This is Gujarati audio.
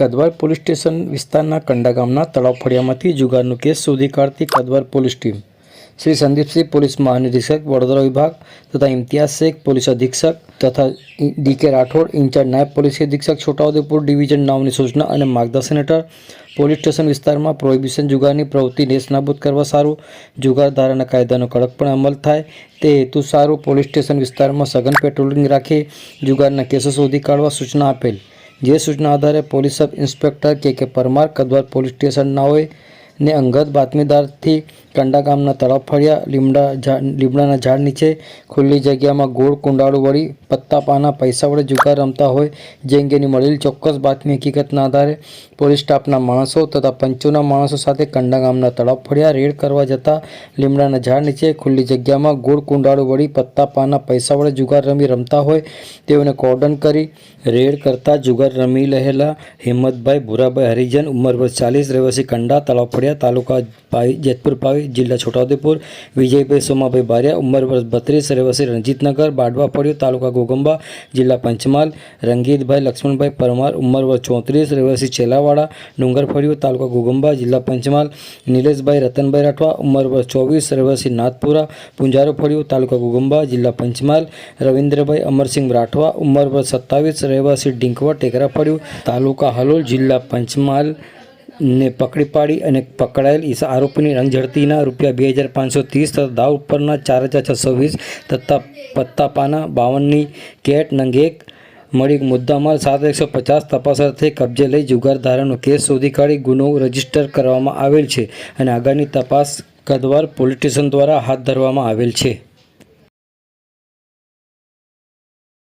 કદવાર પોલીસ સ્ટેશન વિસ્તારના કંડા ગામના તળાવ ફળિયામાંથી જુગારનો કેસ શોધી કાઢતી Kadwal police team. Shri Sandeepsinh police મહાનિરીક્ષક, Vadodara વિભાગ તથા ઇમ્તિયાઝ શેખ પોલીસ અધિક્ષક તથા ડીકે રાઠોડ, ઇન્ચાર્જ નાયબ પોલીસ અધિક્ષક, છોટાઉદેપુર ડિવિઝન નામની સૂચના અને માર્ગદર્શન હેઠળ પોલીસ સ્ટેશન વિસ્તારમાં પ્રોહિબિશન જુગારની પ્રવૃત્તિ નેસ્તનાબૂદ કરવા સારું, જુગાર ધારાના કાયદાનો કડકપણે અમલ થાય તે હેતુ સારું, પોલીસ સ્ટેશન વિસ્તારમાં સઘન પેટ્રોલિંગ રાખી જુગારના કેસો શોધી કાઢવા સૂચના આપેલ. જે સૂચના આધારે પોલીસ સબ ઇન્સ્પેક્ટર કે કે પરમાર કદવાર પોલીસ સ્ટેશનના હોય ને અંગત બાતમીદારથી કંડા ગામના તળાવ ફર્યા. લીમડા લીમડાના ઝાડ નીચે ખુલ્લી જગ્યામાં ગોળ કુંડાળું વળી પત્તા પાના પૈસા વડે જુગાર રમતા હોય, જે અંગેની મળેલી ચોક્કસ બાતમી હકીકતના આધારે પોલીસ સ્ટાફના માણસો તથા પંચોના માણસો સાથે કંડા ગામના તળાવ ફળિયા રેડ કરવા જતા લીમડાના ઝાડ નીચે ખુલ્લી જગ્યામાં ગોળ કુંડાળું વળી પત્તા પાના પૈસા વડે જુગાર રમી રમતા હોય, તેઓને કોર્ડન કરી રેડ કરતા જુગાર રમી રહેલા હિંમતભાઈ ભૂરાભાઈ હરિજન, ઉંમર વર્ષ ચાલીસ, રહેવાસી કંડા તળાવ ફળિયા તાલુકા પાવી જેતપુર પાવી જિલ્લા છોટાઉદેપુર વિજયભાઈ સોમાભાઈ બારિયા ઉંમર વર્ષ બત્રીસ રહેવાસી રણજીતનગર બાડવા ફળિયું તાલુકા ગોગંબા જિલ્લા પંચમહાલ રંગીતભાઈ લક્ષ્મણભાઈ પરમાર ઉંમર વર્ષ ચોત્રીસ રહેવાસી ચેલાવાડા ડુંગર ફળિયું તાલુકા ગોગંબા જિલ્લા પંચમહાલ નિલેશભાઈ રતનભાઈ રાઠવા ઉંમર વર્ષ ચોવીસ રહેવાસી નાથપુરા પુંજારો ફળિયું તાલુકા ગોગંબા જિલ્લા પંચમહાલ રવિન્દ્રભાઈ અમરસિંહ રાઠવા ઉંમર વર્ષ સત્તાવીસ રહેવાસી ડીંકવા ટેકરા ફળિયું તાલુકા હલોલ જિલ્લા પંચમહાલ ને પકડી પાડી અને પકડાયેલ ઈસ આરોપીની રંગઝડતીના રૂપિયા બે હજાર પાંચસો ત્રીસ તથા દાવ ઉપરના ચાર હજાર છસો વીસ તથા પત્તાપાના બાવનની કેટ નંગેક મળી મુદ્દામાલ સાત એકસો પચાસ તપાસ અર્થે કબજે લઈ જુગાર ધારાનો કેસ શોધી કાઢી ગુનો રજિસ્ટર કરવામાં આવેલ છે અને આગળની તપાસ કદવાર પોલીસ સ્ટેશન દ્વારા હાથ ધરવામાં આવેલ છે.